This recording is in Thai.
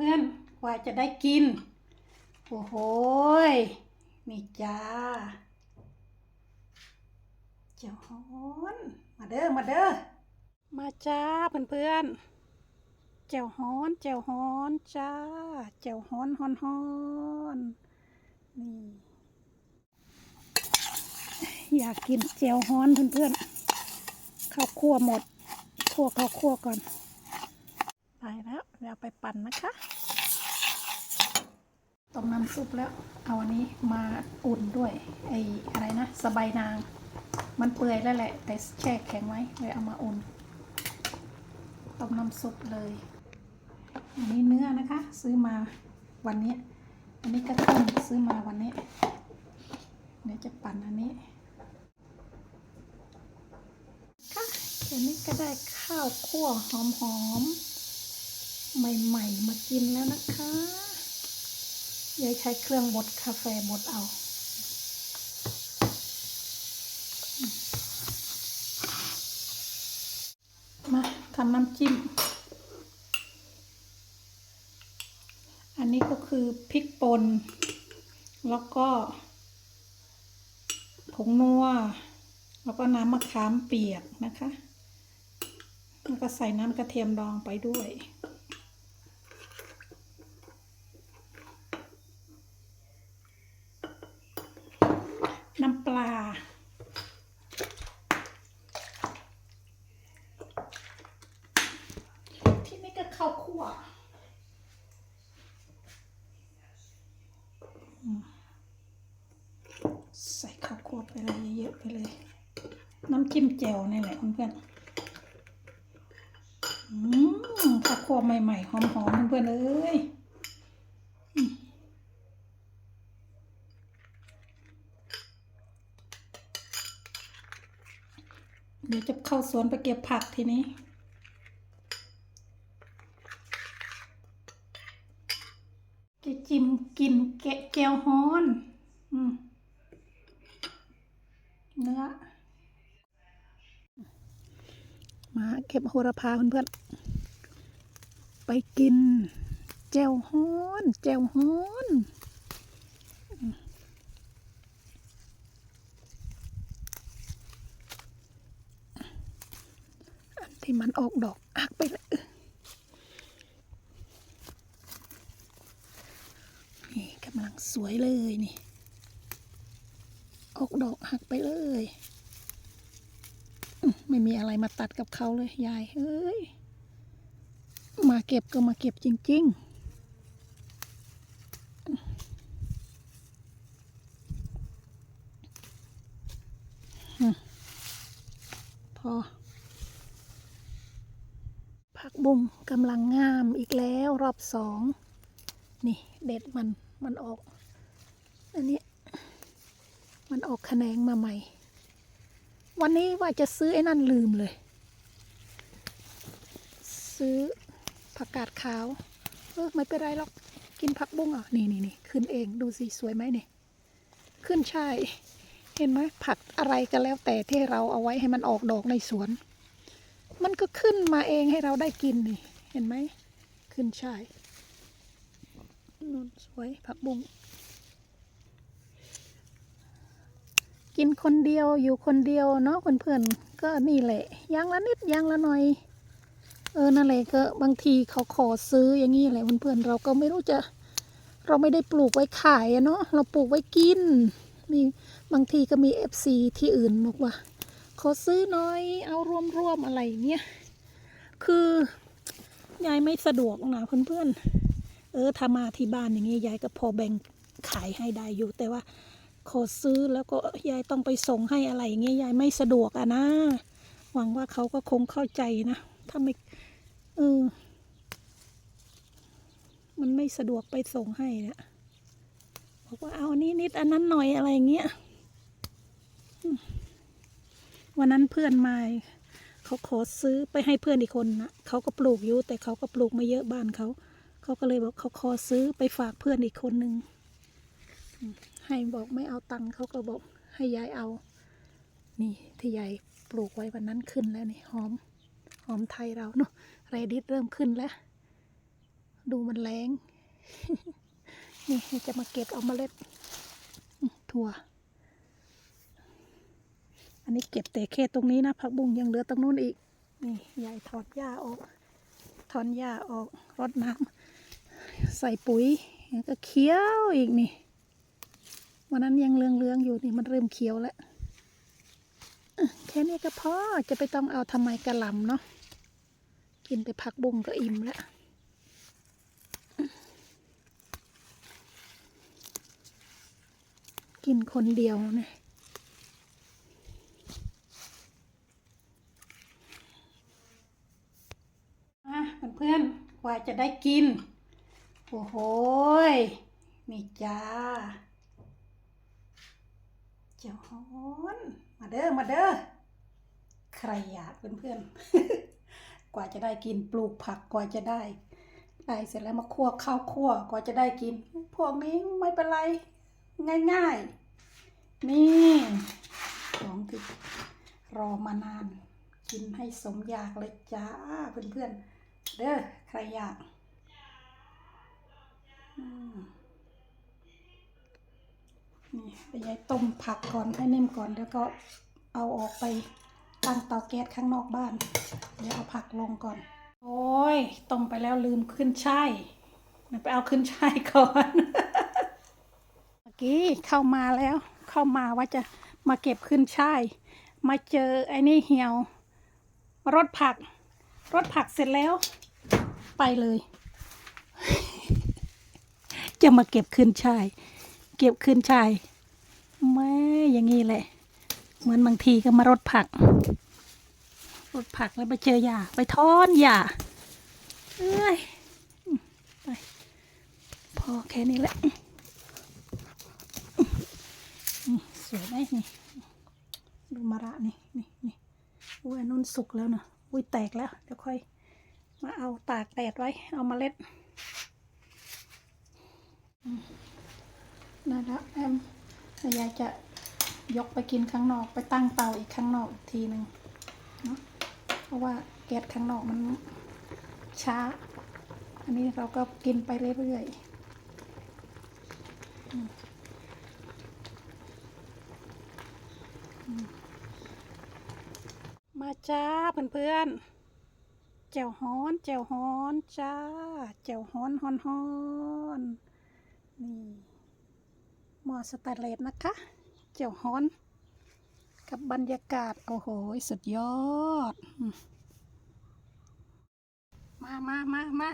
พื่อนๆกว่าจะได้กิน โอ้โหนี่จ้าเจ้าฮอนมาเด้อมาเด้อมาจ้าเพื่อนๆเจ้าฮอนเจ้าฮอนจ้าเจ้าฮอนฮอนฮอนนี่อยากกินเจียวฮ้อนเพื่อนๆข้าวคั่วหมดคั่วข้าวคั่วก่อน ไปแล้วเดี๋ยวไปปั่นนะคะ ต้มน้ำซุปแล้ว เอาอันนี้มาอุ่นด้วย ไอ้อะไรนะ สบายนาง มันเปื่อยแล้วแหละ แต่แช่แข็งไว้เลยเอามาอุ่น ต้มน้ำซุปเลย อันนี้เนื้อนะคะ ซื้อมาวันนี้ อันนี้ก็ต้มซื้อมาวันนี้ เดี๋ยวจะปั่นอันนี้ค่ะแค่นี้ก็ได้ข้าวคั่วหอมๆ ใหม่ๆ มากินแล้วนะคะยายใช้เครื่องบดกาแฟบดเอามาทำน้ำจิ้ม อันนี้ก็คือพริกป่น แล้วก็ ผงนัว แล้วก็น้ำมะขามเปียกนะคะ แล้วก็ใส่น้ำกระเทียมดองไปด้วย น้ำปลา ที่นี่ก็ข้าวคั่วอืม ใส่ข้าวคั่วไปเลยเยอะๆไปเลย น้ำจิ้มแจ่วนี่แหละเพื่อนๆข้าวคั่วใหม่ๆหอมๆเพื่อนๆเอ้ยเดี๋ยวจะเข้าสวนไปเก็บผักทีนี้ จะจิ้มกินแกแก้วฮ้อนอืมเนื้อมาเก็บโหระพาเพื่อนๆไปกินแจ่วฮ้อนแจ่วฮ้อนอันที่มันออกดอกอักไปเลยนี่กำลังสวยเลยนี่ ออกดอกหักไปเลยไม่มีอะไรมาตัดกับเขาเลย ยายเอ้ย มาเก็บก็มาเก็บจริง ๆพอ ผักบุ้งกำลังงามอีกแล้วรอบสอง นี่เด็ดมัน มันออก อันนี้ มันออกแขนงมาใหม่ วันนี้ว่าจะซื้อไอ้นั่นลืมเลย ซื้อผักกาดขาว เออไม่เป็นไรหรอก กินผักบุ้งอะ นี่นี่นี่ขึ้นเอง ดูสิสวยไหมเนี่ย ขึ้นใช่ เห็นไหมผักอะไรก็แล้วแต่ที่เราเอาไว้ให้มันออกดอกในสวน มันก็ขึ้นมาเองให้เราได้กินนี่ เห็นไหม ขึ้นใช่ นู่นสวยผักบุ้งกินคนเดียวอยู่คนเดียวเนาะเพื่อนๆก็นี่แหละอยังละนิดอยังละหน่อย เออนั่นแหละก็บางทีเขาขอซื้ออย่างนี้แหละเพื่อนๆเราก็ไม่รู้จะ เราไม่ได้ปลูกไว้ขายเนาะเราปลูกไว้กิน มีบางทีก็มีเอฟซีที่อื่นบอกว่า ขอซื้อน่อย เอารวมๆอะไรเงี้ยคือยายไม่สะดวกนะเพื่อนๆ เออถ้ามาที่บ้านอย่างงี้ยายก็พอแบ่งขายให้ได้อยู่ แต่ว่าขอซื้อแล้วก็ยายต้องไปส่งให้อะไรอย่างเงี้ยยายไม่สะดวกอะนะ หวังว่าเขาก็คงเข้าใจนะ ถ้าไม่เออมันไม่สะดวกไปส่งให้นะบอกว่าเอานี้นิดอันนั้นหน่อยอะไรอย่างเงี้ยวันนั้นเพื่อนมาเขาขอซื้อไปให้เพื่อนอีกคนนะเขาก็ปลูกอยู่แต่เขาก็ปลูกไม่เยอะบ้านเขา เขาก็เลยบอกเขาขอซื้อไปฝากเพื่อนอีกคนนึง ให้บอกไม่เอาตังค์เขาก็บอกให้ยายเอา นี่ที่ยายปลูกไว้วันนั้นขึ้นแล้วนี่หอม หอมไทยเราเนาะเรดิตเริ่มขึ้นแล้ว ดูมันแรงนี่จะมาเก็บเอาเมล็ดถั่ว อันนี้เก็บแต่แค่ตรงนี้นะผักบุ้งยังเหลือตรงนู้นอีก นี่ยายถอดหญ้าออกถอนหญ้าออกรดน้ำ ใส่ปุ๋ยแล้วก็เคี้ยวอีกนี่วันนั้นยังเลืองๆอยู่นี่มันเริ่มเขียวแล้วแค่นี้ก็พอจะไปต้องเอาทำไมกระลำเนาะกินแต่ผักบุ้งก็อิ่มแล้วกินคนเดียวเนี่ยอะเพื่อนๆกว่าจะได้กิน โอ้โหนี่จ้าเจ้าฮ้อนมาเด้อมาเด้อใครอยากเพื่อนๆ กว่าจะได้กินปลูกผักกว่าจะได้ได้เสร็จแล้วมาคั่วข้าวคั่วกว่าจะได้กิน พวกนี้ไม่เป็นไร ง่ายๆ นี่ของที่รอมานาน กินให้สมอยากเลยจ้าเพื่อนๆ เด้อใครอยากอืม นี่ไปยายต้มผักก่อนให้นิ่มก่อนแล้วก็เอาออกไปตั้งเตาแก๊สข้างนอกบ้าน เดี๋ยวเอาผักลงก่อน โอ้ยต้มไปแล้วลืมขึ้นช่ายไปเอาขึ้นช่ายก่อน เมื่อกี้เข้ามาแล้ว เข้ามาว่าจะมาเก็บขึ้นช่าย มาเจอไอ้นี่เหี่ยว รถผัก รถผักเสร็จแล้ว ไปเลย จะมาเก็บขึ้นช่าย เก็บขึ้นชายแม่อย่างนี้แหละ เหมือนบางทีก็มารถผักรถผักแล้วไปเจอหญ้าไปทอนหญ้าเอ้ยไปพอแค่นี้แหละสวยไหมนี่ดูมะระนี่นี่นี่อุ้ยนุ่นสุกแล้วเนอะอุ้ยแตกแล้วเดี๋ยวค่อย มาเอาตากแดดไว้ เอามาเล็ดอื นั่นละแอมยายจะยกไปกินข้างนอก ไปตั้งเตาอีกข้างนอกอีกทีหนึ่งเนาะเพราะว่าแก๊สข้างนอกมันช้า อันนี้เราก็กินไปเรื่อยๆอืมอืมมาจ้าเพื่อนๆแจ่วฮ้อนแจ่วฮ้อนจ้าแจ่วฮ้อนฮ้อนฮ้อน สแตนเลสนะคะแจ่วฮ้อน กับบรรยากาศ โอ้โห สุดยอด มามามามา